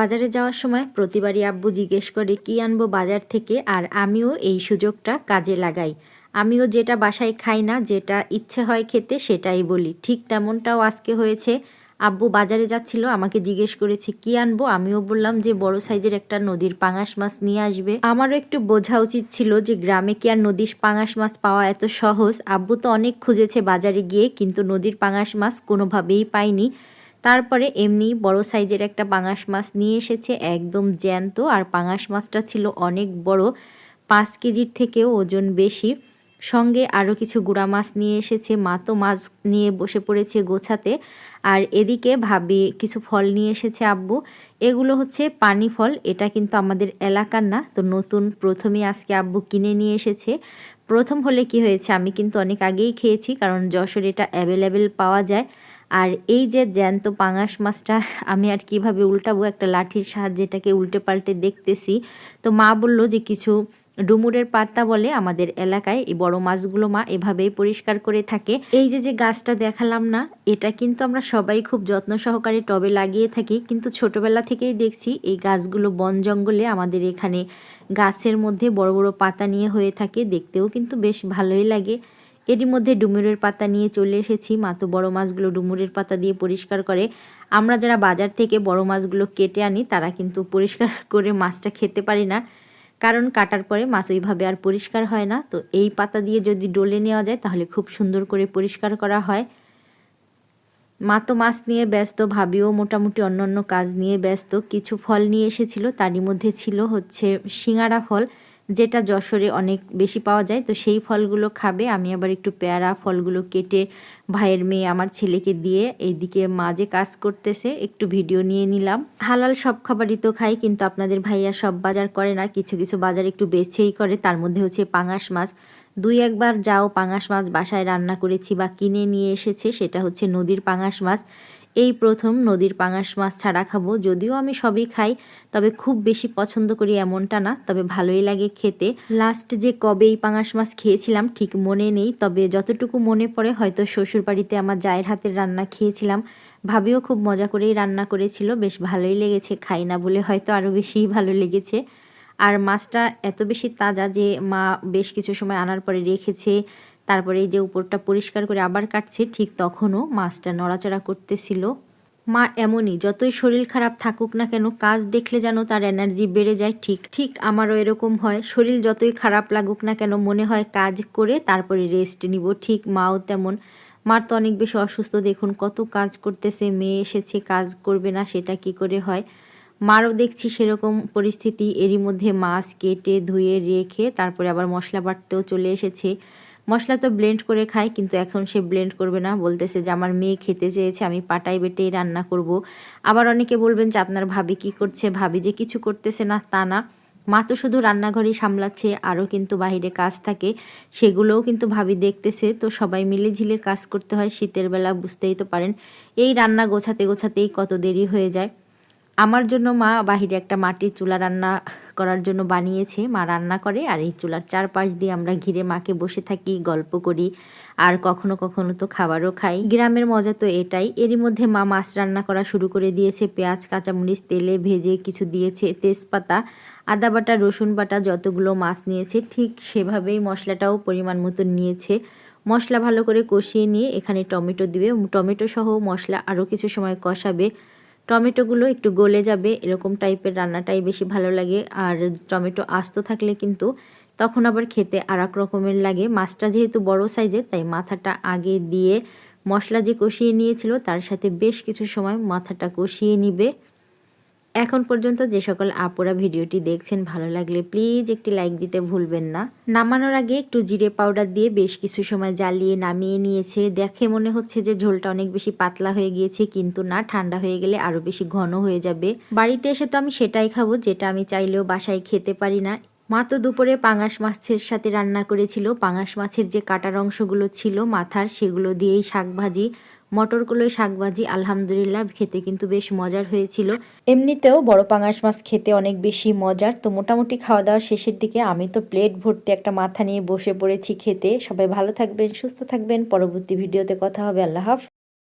বাজারে যাওয়ার সময় প্রতিবারই আব্বু জিজ্ঞেস করে, কি আনব বাজার থেকে? আর আমিও এই সুযোগটা কাজে লাগাই। আমিও যেটা বাসায় খাই না, যেটা ইচ্ছে হয় খেতে সেটাই বলি। ঠিক তেমনটাও আজকে হয়েছে। আব্বু বাজারে যাচ্ছিল, আমাকে জিজ্ঞেস করেছে, কি আনব? আমিও বললাম যে, বড় সাইজের একটা নদীর পাঙাশ মাছ নিয়ে আসবে। আমারও একটু বোঝা উচিত ছিল যে, গ্রামে কি আর নদীর পাঙাশ মাছ পাওয়া এত সহজ। আব্বু তো অনেক খুঁজেছে বাজারে গিয়ে, কিন্তু নদীর পাঙাশ মাছ কোনোভাবেই পাইনি। তারপরে এমনি বড় সাইজের একটা পাঙাশ মাছ নিয়ে এসেছে, একদম জ্যান্ত। আর পাঙাশ মাছটা ছিল অনেক বড়, পাঁচ কেজির থেকেও ওজন বেশি। সঙ্গে আরও কিছু গুঁড়া মাছ নিয়ে এসেছে মা তো মাছ নিয়ে বসে পড়েছে গোছাতে। আর এদিকে ভাবি কিছু ফল নিয়ে এসেছে আব্বু। এগুলো হচ্ছে পানি ফল, এটা কিন্তু আমাদের এলাকার না, তো নতুন প্রথমে আজকে আব্বু কিনে নিয়ে এসেছে। প্রথম হলে কি হয়েছে, আমি কিন্তু অনেক আগেই খেয়েছি, কারণ যশোর এটা অ্যাভেলেবেল পাওয়া যায়। আর এই যে জ্যান্ত পাঙাশ মাছটা, আমি আর কীভাবে উল্টাবো একটা লাঠির সাহায্যে এটাকে উল্টে পাল্টে দেখতেছি। তো মা বলল যে কিছু ডুমুরের পাতা বলে আমাদের এলাকায়, এই বড় মাছগুলো মা এভাবেই পরিষ্কার করে থাকে। এই যে যে গাছটা দেখালাম না, এটা কিন্তু আমরা সবাই খুব যত্ন সহকারে টবে লাগিয়ে থাকি, কিন্তু ছোটবেলা থেকেই দেখছি এই গাছগুলো বন জঙ্গলে আমাদের এখানে গাছের মধ্যে বড় বড় পাতা নিয়ে হয়ে থাকে, দেখতেও কিন্তু বেশ ভালোই লাগে। এরই মধ্যে ডুমুরের পাতা নিয়ে চলে এসেছি। মা তো বড়ো মাছগুলো ডুমুরের পাতা দিয়ে পরিষ্কার করে। আমরা যারা বাজার থেকে বড় মাছগুলো কেটে আনি, তারা কিন্তু পরিষ্কার করে মাছটা খেতে পারি না। কারণ কাটার পরে মাছ ওইভাবে আর পরিষ্কার হয় না। তো এই পাতা দিয়ে যদি ডলে নেওয়া যায়, তাহলে খুব সুন্দর করে পরিষ্কার করা হয়। মা তো মাছ নিয়ে ব্যস্ত, ভাবিও মোটামুটি অন্য অন্য কাজ নিয়ে ব্যস্ত। কিছু ফল নিয়ে এসেছিল, তারই মধ্যে ছিল হচ্ছে সিঙাড়া ফল। যেটা যশোরে অনেক বেশি পাওয়া যায়, তো সেই ফলগুলো খাবে। আমি আবার একটু পেয়ারা ফলগুলো কেটে ভাইয়ের মেয়ে আমার ছেলেকে দিয়ে এইদিকে মা যে কাজ করতেছে, একটু ভিডিও নিয়ে নিলাম। হালাল সব খাবারই তো খাই, কিন্তু আপনাদের ভাইয়া সব বাজার করে না, কিছু কিছু বাজার একটু বেছেই করে, তার মধ্যে হচ্ছে পাঙাশ মাছ। দুই একবার যাও, পাঙাশ মাছ বাসায় রান্না করেছি বা কিনে নিয়ে এসেছে, সেটা হচ্ছে নদীর পাঙাশ মাছ। এই প্রথম নদীর পাঙাশ মাছ ছাড়া খাব। যদিও আমি সবই খাই, তবে খুব বেশি পছন্দ করি এমনটা না। তবে ভালোই লাগে খেতে। লাস্ট যে কবে এই পাঙাশ মাছ খেয়েছিলাম, ঠিক মনে নেই। তবে যতটুকু মনে পড়ে, হয়তো শ্বশুর বাড়িতে আমার জায়ের হাতের রান্না খেয়েছিলাম। ভাবিও খুব মজা করেই রান্না করেছিল। বেশ ভালোই লেগেছে, খাই না বলে হয়তো আরও বেশি ভালো লেগেছে। আর মাছটা এত বেশি তাজা যে মা বেশ কিছু সময় আনার পরে রেখেছে। তারপরে এই যে উপরটা পরিষ্কার করে আবার কাটছে, ঠিক তখনও মাছটা নড়াচড়া করতেছিল। মা এমনই, যতই শরীর খারাপ থাকুক না কেন, কাজ দেখলে যেন তার এনার্জি বেড়ে যায়, ঠিক ঠিক আমারও এরকম হয়। শরীর যতই খারাপ লাগুক না কেন, মনে হয় কাজ করে তারপরে রেস্ট নিব, ঠিক মাও তেমন। মার তো অনেক বেশি অসুস্থ, দেখুন কত কাজ করতেছে, মেয়ে এসেছে, কাজ করবে না, সেটা কি করে হয়? মারও দেখছি সেরকম পরিস্থিতি, এরই মধ্যে মাছ কেটে ধুয়ে রেখে তারপরে আবার মশলা বাটতেও চলে এসেছে। মশলা তো ব্লেন্ড করে খায় কিন্তু এখন সে ব্লেন্ড করবে না। বলতেছে যে, আমার মেয়ে খেতে চেয়েছে, আমি পাটাই বেটেই রান্না করব। আবার অনেকে বলবেন যে, আপনার ভাবি কি করছে? ভাবি যে কিছু করতেছে না, তা না। মা তো শুধু রান্নাঘরই সামলাচ্ছে, আরও কিন্তু বাহিরে কাজ থাকে, সেগুলোও কিন্তু ভাবি দেখতেছে। তো সবাই মিলে ঝিলে কাজ করতে হয়, শীতের বেলা বুঝতেই তো পারেন। এই রান্না গোছাতে গোছাতেই কত দেরি হয়ে যায়। আমার জন্য মা বাহিরে একটা মাটির চুলা রান্না করার জন্য বানিয়েছে। মা রান্না করে আর এই চুলার চারপাশ দিয়ে আমরা ঘিরে মাকে বসে থাকি, গল্প করি আর কখনো কখনো তো খাবারও খাই। গ্রামের মজা তো এটাই। এরই মধ্যে মা মাছ রান্না করা শুরু করে দিয়েছে। পেঁয়াজ, কাঁচামরিচ, তেলে ভেজে কিছু দিয়েছে। তেজপাতা, আদা বাটা, রসুন বাটা যতগুলো মাছ নিয়েছে, ঠিক সেভাবেই মশলাটাও পরিমাণ মতো নিয়েছে। মশলা ভালো করে কষিয়ে নিয়ে এখানে টমেটো দিবে। টমেটো সহ মশলা আরও কিছু সময় কষাবে। টমেটোগুলো একটু গলে যাবে, এরকম টাইপের রান্নাটাই বেশি ভালো লাগে। আর টমেটো আস্ত থাকলে কিন্তু তখন আবার খেতে আর রকমের লাগে। মাছটা যেহেতু বড় সাইজে তাই মাথাটা আগে দিয়ে মশলা যে কষিয়ে নিয়েছিল, তার সাথে বেশ কিছু সময় মাথাটা কষিয়ে নিবে। এখন পর্যন্ত যে সকল আপুরা ভিডিওটি দেখছেন, ভালো লাগলে প্লিজ একটি লাইক দিতে ভুলবেন না। নামানোর আগে একটু জিরে পাউডার দিয়ে বেশ কিছু সময় জ্বালিয়ে নামিয়ে নিয়েছে। দেখে মনে হচ্ছে যে ঝোলটা অনেক বেশি পাতলা হয়ে গিয়েছে, কিন্তু না, ঠান্ডা হয়ে গেলে আরও বেশি ঘন হয়ে যাবে। বাড়িতে এসে তো আমি সেটাই খাব, যেটা আমি চাইলেও বাসায় খেতে পারি না। মা তো দুপুরে পাঙাশ মাছের সাথে রান্না করেছিল। পাঙাশ মাছের যে কাটার অংশগুলো ছিল মাথার, সেগুলো দিয়েই শাক ভাজি। মটরগুলোই শাকভাজি আলহামদুলিল্লাহ খেতে কিন্তু বেশ মজার হয়েছিল। এমনিতেও বড় পাঙাশ মাছ খেতে অনেক বেশি মজার। তো মোটামুটি খাওয়া দাওয়া শেষের দিকে আমি তো প্লেট ভর্তি একটা মাথা নিয়ে বসে পড়েছি খেতে। সবাই ভালো থাকবেন, সুস্থ থাকবেন। পরবর্তী ভিডিওতে কথা হবে। আল্লাহ হাফ